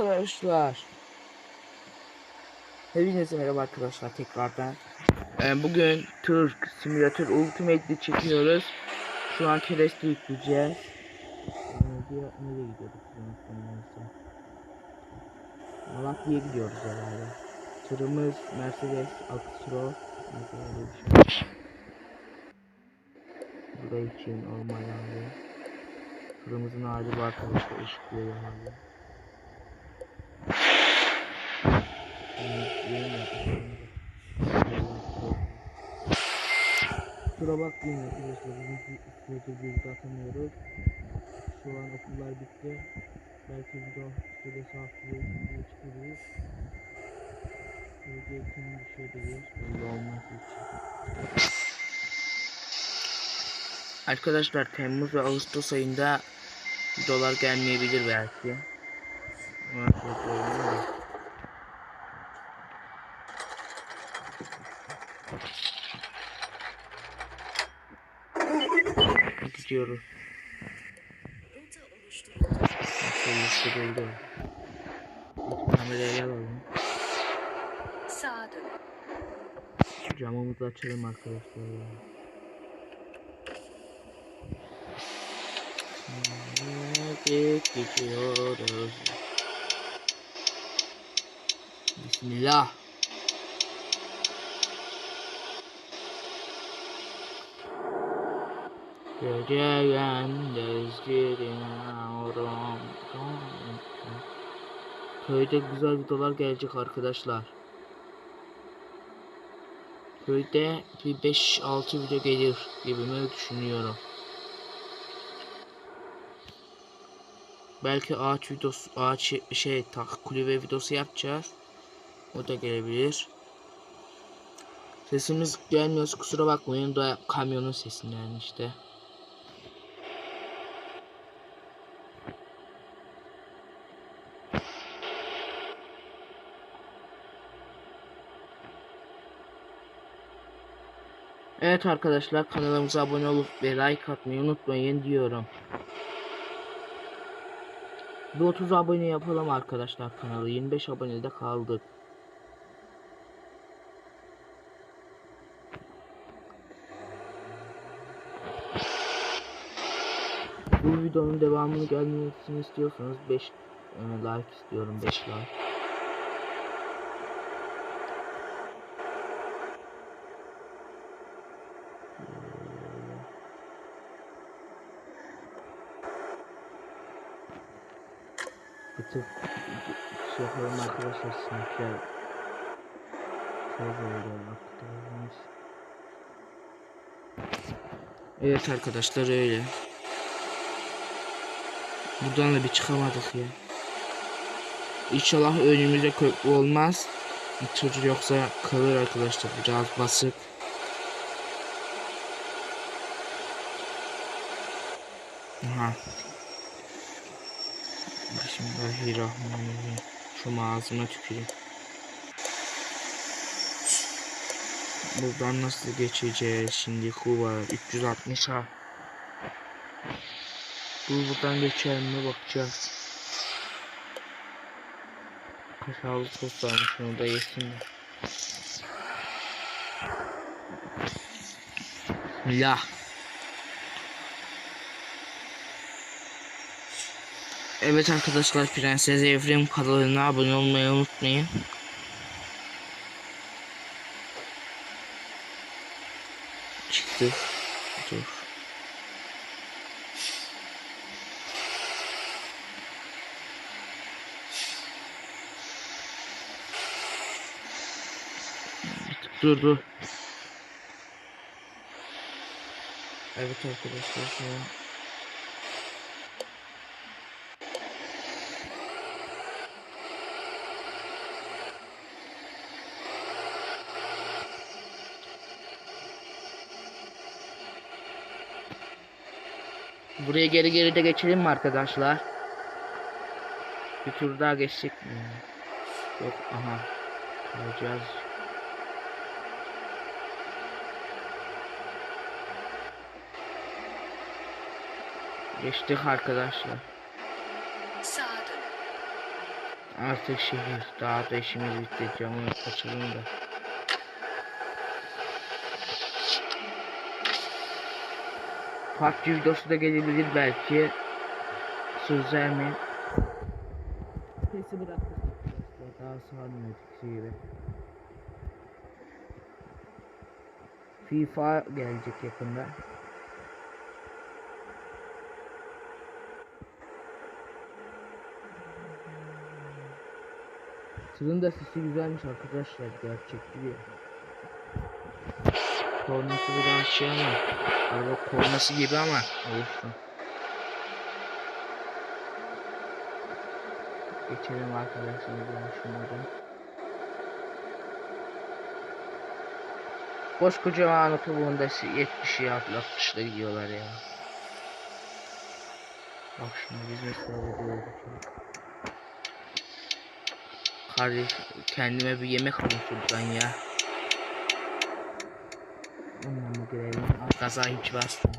Arkadaşlar. Hepinize merhaba arkadaşlar tekrardan. Ee, bugün Türk Simulator Ultimate'de çekiyoruz. Şu an kereste yükleyeceğiz. Ee, bir, nereye gidiyorduk? Malatya'ya gidiyoruz herhalde. Tırımız Mercedes şey. Buraya için normal abi. Tırımızın hali bu arkadaşlar ışıklıyor abi. Kusura bakmayın arkadaşlar bizim sürekli bir atamıyoruz. Şu an okullar bitti. Belki video süresi haftaya çıkarırız. Video yakın bir şey değil. Belli olmaz hiç. Arkadaşlar Temmuz ve Ağustos ayında videolar gelmeyebilir belki. Ama çok Rota oluşturuldu. Kamerayı alalım. Sağa dön. Camımızı açalım arkadaşlar. ya. Hadi gidiyoruz. Bismillah. Geceden gezgiriyorum. Köyde güzel videolar gelecek arkadaşlar. Köyde bir 5-6 video gelir gibimi düşünüyorum. Belki ağaç videosu, ağaç şey tak kulübe videosu yapacağız. O da gelebilir. Sesimiz gelmiyorsa kusura bakmayın da kamyonun sesinden işte. Evet arkadaşlar kanalımıza abone olup ve like atmayı unutmayın diyorum. Bir 30 abone yapalım arkadaşlar kanalı. 25 abonede kaldık. Bu videonun devamını gelmesini istiyorsanız 5 like istiyorum 5 like. Bir tık şey yapalım arkadaşlar sınıflar şey böyle aktarılmış. Evet arkadaşlar öyle. Buradan da bir çıkamadık ya. İnşallah önümüzde köprü olmaz. Tır yoksa kalır arkadaşlar biraz basık. Aha. Bismillahirrahmanirrahim. Şu ağzıma tüküreyim. Buradan nasıl geçeceğiz şimdi Kuba 360 ha. Bu buradan geçer mi bakacağız. Kaşarlı sos varmış onu da yesin de. Bismillah. Evet arkadaşlar Prenses Evrim kanalına abone olmayı unutmayın. Çıktı. Dur. Dur dur. Evet arkadaşlar şu Buraya geri geri de geçelim mi arkadaşlar? Bir tur daha geçecek mi? Yok aha. Kalacağız. Geçtik arkadaşlar. Artık şehir. Daha da işimiz bitti. Camı açalım da. PUBG videosu da gelebilir belki. Söz vermeyin. Sesi bıraktık. Daha sarmıyor gibi. FIFA gelecek yakında. Tırın da sesi güzelmiş arkadaşlar gerçek gibi. Kornası biraz şey ama araba kornası gibi ama olsun. Geçelim arkadaşlar şunları. Koskocaman otobanda 70'i 60'da gidiyorlar ya. Bak şimdi biz mesela yolduk. Kardeş kendime bir yemek alayım şuradan ya. Girelim? Al gaza hiç bastım.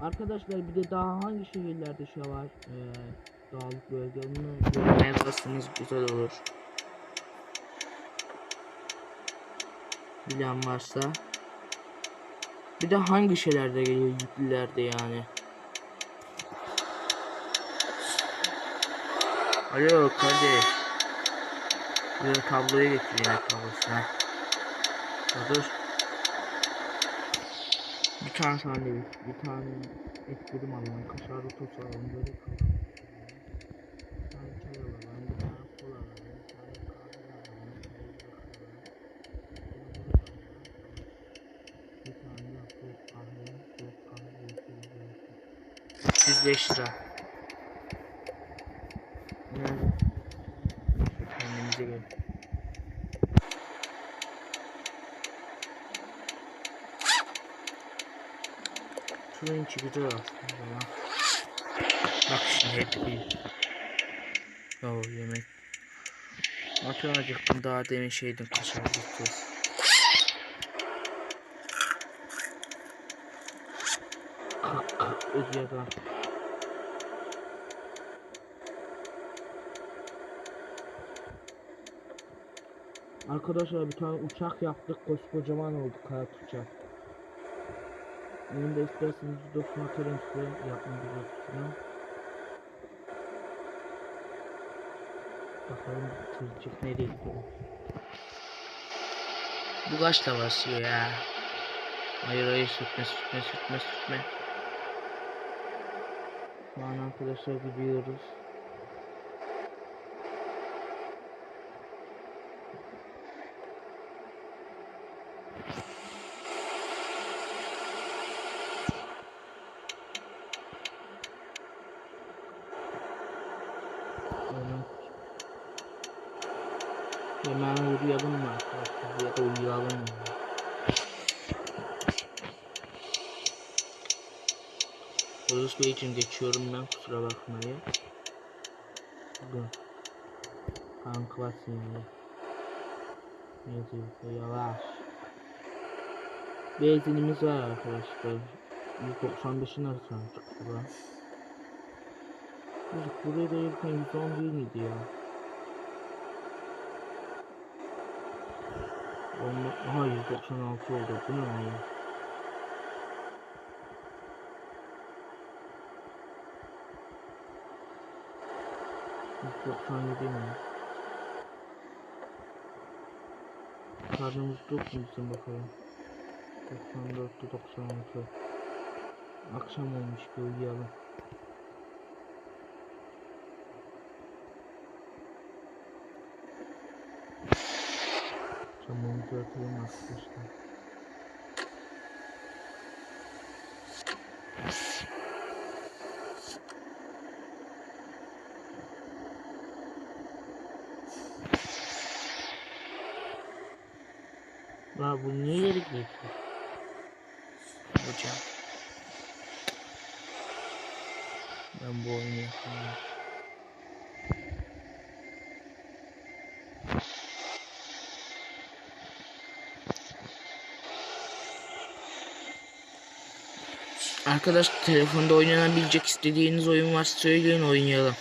Arkadaşlar bir de daha hangi şehirlerde şey var? Ee, dağlık bölge onu yazarsanız güzel olur. Bilen varsa. Bir de hangi şeylerde geliyor yüklülerde yani. Alo kardeş. Buraya tabloyu getir yemek tablosuna. Ya Dur. Bir tane sandviç, bir tane et dürüm alalım, kaşarlı tost alalım, böyle kalalım. Bir tane çay alalım, bir tane kola alalım, bir tane kahve alalım, bir tane de soğuk kahve, soğuk kahve yapıyoruz. 305 lira. Yani Şunun içi güzel aslında ya. Bak şimdi bir. Yo yemek. Atın acıktım daha demin şeydim kaşar gideceğiz. Ödüyorlar. Arkadaşlar bir tane uçak yaptık koskocaman oldu kanat uçak. Da isterseniz videosunu atarım size yapma videosunu. Bakalım tırcık nereye gidiyor. Bu kaç da basıyor ya. Hayır hayır sürtme sürtme sürtme sürtme. Şu an arkadaşlar gidiyoruz. Hemen Hemen uyuyalım mı arkadaşlar ya da uyuyalım mı? Bey için geçiyorum ben kusura bakmayın. Dur. Kanka basın ya. Ne yazıyor? Yavaş. Benzinimiz var arkadaşlar. 195'in arasına çıktı bu. Buraya da gelirken 110 değil miydi ya? Olma, aha 196 oldu. Bu ne ya? Yedi mi? Karnımız tok mu bizim bakalım? 94'te 96 Akşam olmuş bir uyuyalım. Camımızı açalım arkadaşlar. Ya bu niye yere geçiyor? Hocam. Ben bu oyunu yapamam. Arkadaş telefonda oynanabilecek istediğiniz oyun varsa söyleyin oynayalım.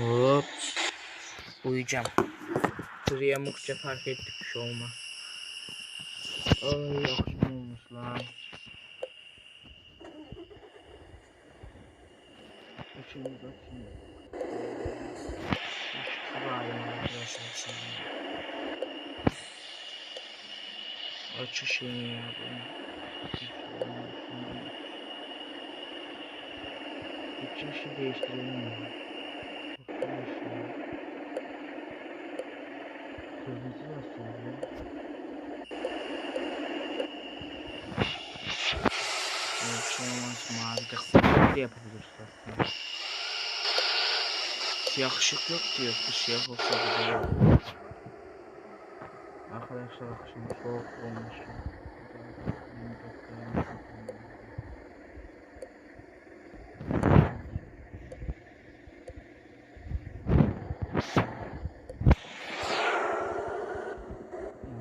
Hop. Uyuyacağım. Şuraya mukça fark ettik bir şey olmaz. Ay akşam olmuş lan. Şuraya arkadaşlar şimdi. Aç ışığını ya bunu. İç ışığı değiştirelim ya. Bakın ışığı. Kırmızı nasıl oluyor? Böyle bir şey olmaz mavi de kırmızı da yapabiliriz aslında. Siyah ışık yok diyor. Bu siyah olsa güzel olur. Arkadaşlar akşam soğuk olmuş.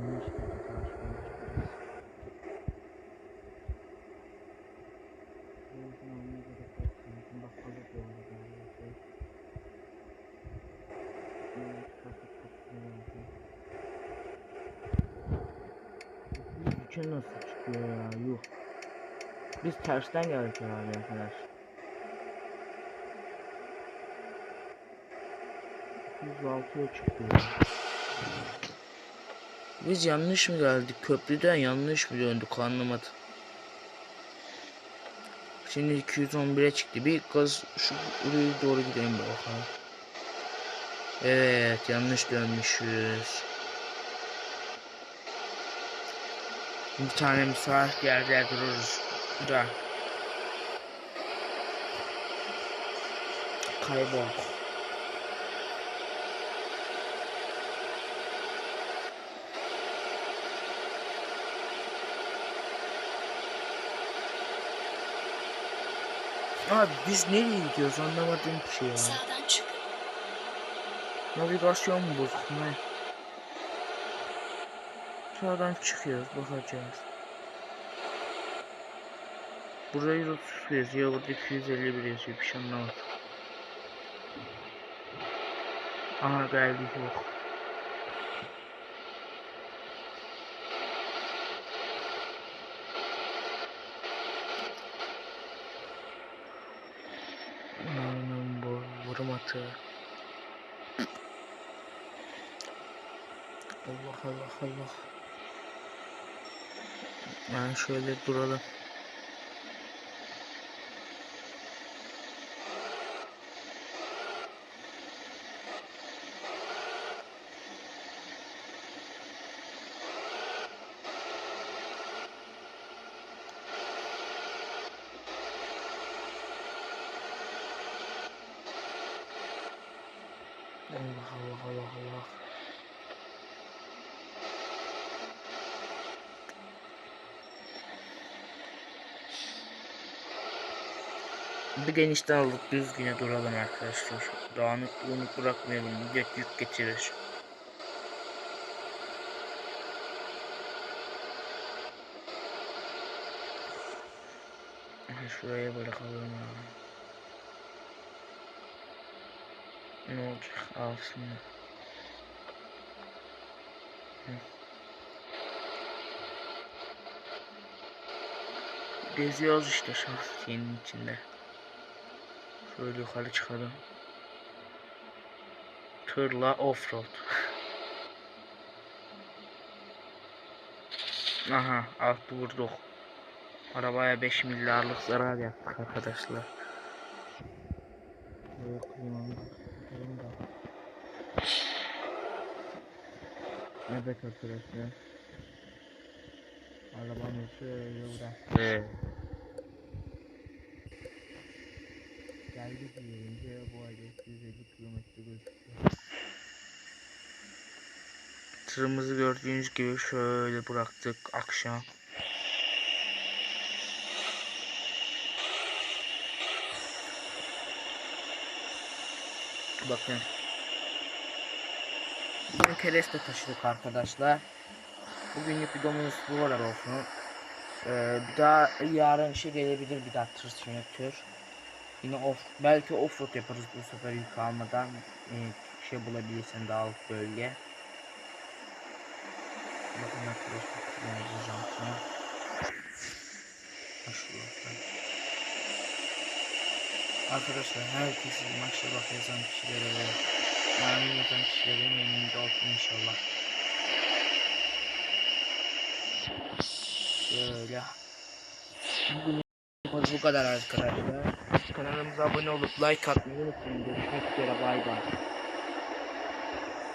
Yanlış bir fotoğraf koymuşuz. Benzin almaya gerek yok. Benzin bakkalı böyle galiba. Evet, trafik çok güzel. Üçe nasıl çıkıyor ya? Yuh. Biz tersten geldik herhalde arkadaş. 106'ya çıktı ya. Biz yanlış mı geldik? Köprüden yanlış mı döndük anlamadım. Şimdi 211'e çıktı. Bir gaz şu buraya doğru gidelim bakalım. Evet yanlış dönmüşüz. Bir tane müsait yerde dururuz. Da. Kaybol. Abi biz nereye gidiyoruz anlamadığım bir şey ya. Sağdan çıkın. Navigasyon bozuk ne? Sağdan çıkıyoruz bakacağız. Burada 130 yazıyor burada 251 yazıyor bir şey anlamadım. Aha geldi yok. Anam bu vurum atı. Allah Allah Allah. Yani şöyle duralım. Allah Allah Allah Allah. Bir genişten alıp düzgüne duralım arkadaşlar. Dağınık bulanık bırakmayalım. Millet yük getirir. Şuraya bırakalım ya. Ne olacak? Alsın. Hı. Geziyoruz işte şahsiyenin içinde. Şöyle yukarı çıkalım. Tırla offroad. Aha altı vurduk. Arabaya 5 milyarlık zarar yaptık arkadaşlar. Böyle. Evet arkadaşlar. Arabamı şöyle bıraktı. Geldik yerince bu adet 150 kilometre gözüküyor. Tırımızı gördüğünüz gibi şöyle bıraktık akşam. Bakın. Bugün kereste taşıdık arkadaşlar. Bugünlük videomuz bu kadar olsun. Ee, bir daha yarın şey gelebilir bir daha tır simülatör. Yine off belki offroad yaparız bu sefer yük almadan ee, şey bulabilirsen daha alt bölge. Bakın arkadaşlar jantına. Maşallah. Arkadaşlar herkes maşallah yazan kişilere ve amin yazan kişilere memnun olsun inşallah. Şöyle. Bugün bu kadar arkadaşlar. Kanalımıza abone olup like atmayı unutmayın. Görüşmek üzere bay bay.